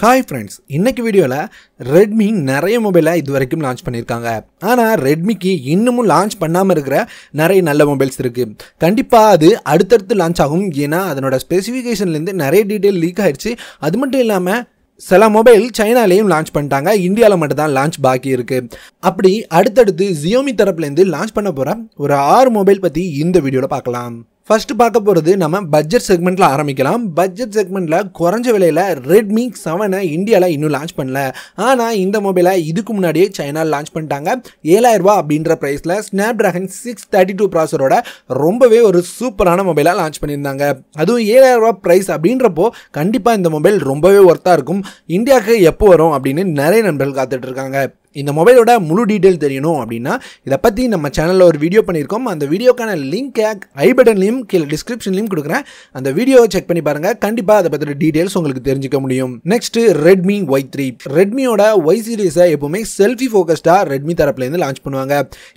Hi friends இன்னைக்கு வீடியோவில் Redmi நிறைய மொபைலை இது வரைக்கும் லான்ச் பண்ணியிருக்காங்க. ஆனால் ரெட்மிக்கு இன்னமும் லான்ச் பண்ணாமல் இருக்கிற நிறைய நல்ல மொபைல்ஸ் இருக்குது கண்டிப்பாக அது அடுத்தடுத்து லான்ச் ஆகும். ஏன்னா அதனோட ஸ்பெசிஃபிகேஷன்லேருந்து நிறைய டீட்டெயில் லீக் ஆகிடுச்சு அது மட்டும் இல்லாமல் சில மொபைல் சைனாலேயும் லான்ச் பண்ணிட்டாங்க. இந்தியாவில் மட்டும் தான் லான்ச் பாக்கி இருக்குது அப்படி அடுத்தடுத்து ஜியோமி தரப்புலேருந்து லான்ச் பண்ண போகிற ஒரு ஆறு மொபைல் பற்றி இந்த வீடியோவில் பார்க்கலாம். ஃபர்ஸ்ட் பார்க்க போகிறது நம்ம பட்ஜெட் செக்மெண்ட்டில் ஆரம்பிக்கலாம். பட்ஜெட் செக்மெண்ட்டில் குறைஞ்ச விலையில் ரெட்மி செவனை இந்தியாவில் இன்னும் லான்ச் பண்ணல. ஆனால் இந்த மொபைலை இதுக்கு முன்னாடியே சைனாவில் லான்ச் பண்ணிட்டாங்க. ஏழாயிரரூபா அப்படின்ற ப்ரைஸில் Snapdragon six thirty two ப்ராசரோட ரொம்பவே ஒரு சூப்பரான மொபைலாக லான்ச் பண்ணியிருந்தாங்க. அதுவும் ஏழாயிரரூபா ப்ரைஸ் அப்படின்றப்போ கண்டிப்பாக இந்த மொபைல் ரொம்பவே ஒர்த்தாக இருக்கும். இந்தியாவுக்கு எப்போ வரும் அப்படின்னு நிறைய நண்பர்கள் காத்துட்ருக்காங்க இந்த மொபைலோட முழு டீட்டெயில் தெரியணும் அப்படின்னா இதை பற்றி நம்ம சேனலில் ஒரு வீடியோ பண்ணியிருக்கோம். அந்த வீடியோக்கான லிங்க் ஐ பட்டன்லையும் கீழே டிஸ்கிரிப்ஷன்லையும் கொடுக்குறேன். அந்த வீடியோவை செக் பண்ணி பாருங்கள் கண்டிப்பாக அதை பற்றின டீட்டெயில்ஸ் உங்களுக்கு தெரிஞ்சுக்க முடியும். நெக்ஸ்ட் ரெட்மி ஒய் த்ரீ ரெட்மியோட ஒய் சீரீஸை எப்பவுமே செல்ஃபி ஃபோக்கஸ்டாக ரெட்மி தரப்புலேருந்து லான்ச் பண்ணுவாங்க.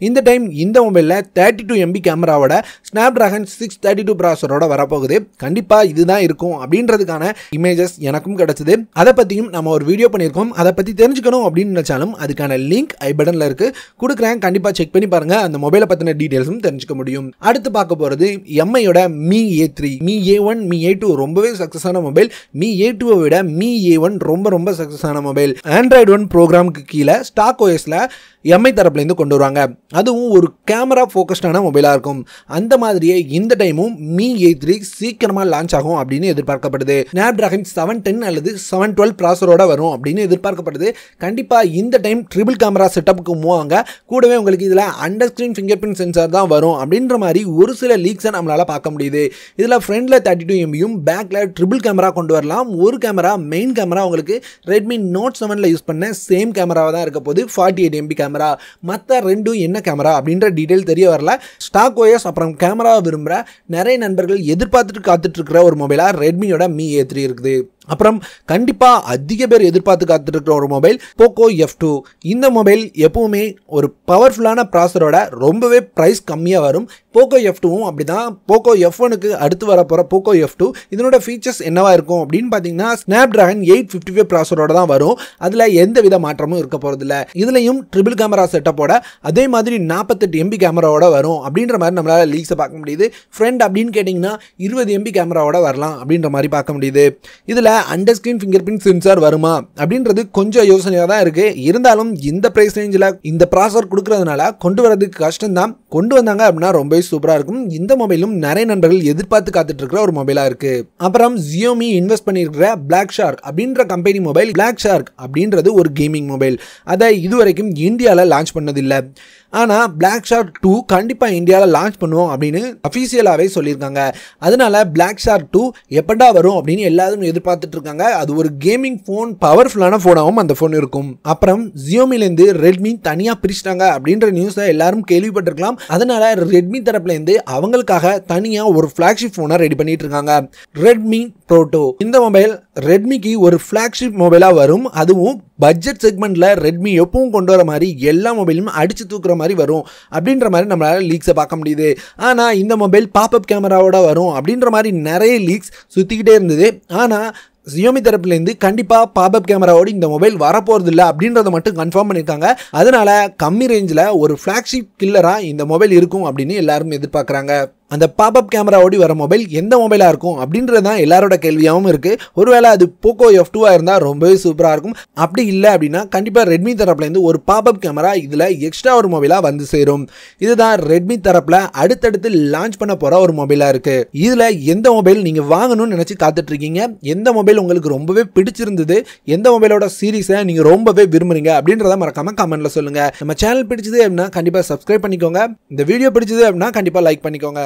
இந்த டைம் இந்த மொபைலில் தேர்ட்டி டூ எம்பி கேமராவோட Snapdragon six thirty two ப்ராசரோட வரப்போகுது. கண்டிப்பாக இதுதான் இருக்கும் அப்படின்றதுக்கான இமேஜஸ் எனக்கும் கிடச்சிது. அதை பற்றியும் நம்ம ஒரு வீடியோ பண்ணியிருக்கோம். அதை பற்றி தெரிஞ்சுக்கணும் அப்படின்னு நினச்சாலும் அதுக்கான லிங்க் ஐ பட்டனில் இருக்கு. கொடுக்குறேன். கண்டிப்பாக செக் பண்ணி பாருங்கள் அந்த மொபைலை பற்றின டீட்டெயில்ஸும் தெரிஞ்சுக்க முடியும். அடுத்து பார்க்க போகிறது எம்ஐயோட Mi A three Mi A one Mi A two ரொம்பவே சக்ஸஸான மொபைல் மீ ஏ டூவை விட மீ ஏ ஒன் ரொம்ப ரொம்ப சக்ஸஸான மொபைல் ஆண்ட்ராய்டு ஒன் ப்ரோக்ராமுக்கு கீழே ஸ்டாக் ஓஎஸில் எம்ஐ தரப்புலேருந்து கொண்டு வருவாங்க. அதுவும் ஒரு கேமரா ஃபோக்கஸ்டான மொபைலாக இருக்கும். அந்த மாதிரியே இந்த டைமும் மீ ஏ த்ரீ சீக்கிரமாக லான்ச் ஆகும் அப்படின்னு எதிர்பார்க்கப்படுது. ஸ்னாப் ட்ராகன் செவன் டென் அல்லது செவன் டுவெல் ப்ராசரோட வரும் அப்படின்னு எதிர்பார்க்கப்படுது. கண்டிப்பாக இந்த டைம் ட்ரிபிள் கேமரா செட்டப்புக்கு மூவாங்க கூடவே உங்களுக்கு இதில் under screen fingerprint sensor தான் வரும் அப்படின்ற மாதிரி ஒரு சில லீக்ஸை நம்மளால் பார்க்க முடியுது. இதில் ஃப்ரண்டில் தேர்ட்டி டூ எம்பியும் பேக்கில் ட்ரிபிள் கேமரா கொண்டு வரலாம். ஒரு கேமரா மெயின் கேமரா உங்களுக்கு ரெட்மி நோட் செவனில் யூஸ் பண்ண சேம் கேமராவாக தான் இருக்க போது forty eight MP camera camera மற்ற ரெண்டும் என்ன கேமரா அப்படின்ற டீட்டெயில் தெரிய வரல. ஸ்டாக் ஓஎஸ் அப்புறம் கேமரா விரும்புகிற நிறைய நண்பர்கள் எதிர்பார்த்துட்டு காத்துட்ருக்கிற ஒரு மொபைலாக ரெட்மியோட மீ ஏ த்ரீ இருக்குது. அப்புறம் கண்டிப்பாக அதிக பேர் எதிர்பார்த்து காத்துட்டு இருக்கிற ஒரு மொபைல் போக்கோ எஃப் டூ இந்த மொபைல் எப்பவுமே ஒரு பவர்ஃபுல்லான ப்ராசரோட ரொம்பவே ப்ரைஸ் கம்மியாக வரும். போக்கோ எஃப் டூவும் அப்படி தான் போக்கோ எஃப் ஒனுக்கு அடுத்து வர போகிற போக்கோ எஃப் டூ இதனோட ஃபீச்சர்ஸ் என்னவாக இருக்கும் அப்படின்னு பார்த்தீங்கன்னா Snapdragon eight fifty five ப்ராசரோட தான் வரும். அதில் எந்த வித மாற்றமும் இருக்க போகிறதில்ல இதுலையும் ட்ரிபிள் கேமரா செட்டப்போட அதே மாதிரி நாற்பத்தெட்டு எம்பி கேமராவோட வரும். அப்படின்ற மாதிரி நம்மளால் லீக்ஸை பார்க்க முடியுது. ஃப்ரெண்ட் அப்படின்னு கேட்டிங்கன்னா இருபது எம்பி கேமராவோட வரலாம் அப்படின்ற மாதிரி பார்க்க முடியுது. இதில் under screen fingerprint sensor வருமா? அப்படின்றது கொஞ்சம் யோசனையாக தான் இருக்குது இருந்தாலும் இந்த ப்ரைஸ் ரேஞ்சில் இந்த ப்ராசர் கொடுக்கறதுனால கொண்டு வரதுக்கு கஷ்டம் தான் கொண்டு வந்தாங்க அப்படின்னா ரொம்பவே சூப்பராக இருக்கும். இந்த மொபைலும் நிறைய நண்பர்கள் எதிர்பார்த்து காத்துட்டு இருக்கிற ஒரு மொபைலாக இருக்குது அப்புறம் ஜியோமி இன்வெஸ்ட் பண்ணியிருக்கிற பிளாக் ஷார்க் அப்படின்ற கம்பெனி மொபைல் பிளாக் ஷார்க் அப்படின்றது ஒரு கேமிங் மொபைல் அதை இதுவரைக்கும் இந்தியாவில் லான்ச் பண்ணதில்லை. ஆனால் பிளாக் ஷார்க் டூ கண்டிப்பாக இந்தியாவில் லான்ச் பண்ணுவோம் அப்படின்னு அஃபீஷியலாகவே சொல்லியிருக்காங்க. அதனால பிளாக் ஷார்க் டூ எப்படா வரும் அப்படின்னு எல்லாரும் எதிர்பார்த்து இருக்காங்க அது ஒரு கேமிங் ஃபோன் பவர்ஃபுல்லான ஃபோனாகவும் அந்த ஃபோன் இருக்கும். அப்புறம் ஜியோமிலேருந்து ரெட்மி தனியாக பிரிச்சிட்டாங்க அப்படின்ற நியூஸை எல்லாரும் கேள்விப்பட்டிருக்கலாம். அதனால ரெட்மி தரப்புலேருந்து அவங்களுக்காக தனியாக ஒரு ஃப்ளாக்ஷிப் ஃபோனை ரெடி பண்ணிட்டு இருக்காங்க ரெட்மி ப்ரோட்டோ இந்த மொபைல் ரெட்மிக்கு ஒரு ஃப்ளாக்ஷிப் மொபைலாக வரும். அதுவும் பட்ஜெட் செக்மெண்ட்டில் ரெட்மி எப்பவும் கொண்டு வர மாதிரி எல்லா மொபைலும் அடித்து தூக்குற மாதிரி வரும். அப்படின்ற மாதிரி நம்மளால் லீக்ஸை பார்க்க முடியுது. ஆனால் இந்த மொபைல் பாப்அப் கேமராவோட வரும் அப்படின்ற மாதிரி நிறைய லீக்ஸ் சுற்றிக்கிட்டே இருந்தது. ஆனால் ஜியோமி தரப்புலேருந்து கண்டிப்பாக பாப்அப் கேமராவோடு இந்த மொபைல் வரப்போகிறது இல்லை அப்படின்றத மட்டும் கன்ஃபார்ம் பண்ணியிருக்காங்க. அதனால் கம்மி ரேஞ்சில் ஒரு ஃப்ளாக்ஷிப் கில்லராக இந்த மொபைல் இருக்கும் அப்படின்னு எல்லாரும் எதிர்பார்க்குறாங்க. அந்த பாப்அப் கேமராவோடி வர மொபைல் எந்த மொபைலாக இருக்கும் அப்படின்றது தான் எல்லாரோட கேள்வியாகவும் இருக்குது ஒருவேளை அது போக்கோ எஃப் டூவாக இருந்தால் ரொம்பவே சூப்பராக இருக்கும். அப்படி இல்லை அப்படின்னா கண்டிப்பாக ரெட்மி தரப்புலேருந்து ஒரு பாப்அப் கேமரா இதில் எக்ஸ்ட்ரா ஒரு மொபைலாக வந்து சேரும். இதுதான் ரெட்மி தரப்பில் அடுத்தடுத்து லான்ச் பண்ண போகிற ஒரு மொபைலாக இருக்குது இதில் எந்த மொபைல் நீங்கள் வாங்கணும்னு நினச்சி காத்துட்ருக்கீங்க எந்த மொபைல் உங்களுக்கு ரொம்பவே பிடிச்சிருந்தது? எந்த மொபைலோட சீரீஸை நீங்கள் ரொம்பவே விரும்புறீங்க அப்படின்றத மறக்காமல் கமெண்ட்டில் சொல்லுங்கள் நம்ம சேனல் பிடிச்சது அப்படின்னா கண்டிப்பாக சப்ஸ்கிரைப் பண்ணிக்கோங்க. இந்த வீடியோ பிடிச்சது அப்படின்னா கண்டிப்பாக லைக் பண்ணிக்கோங்க.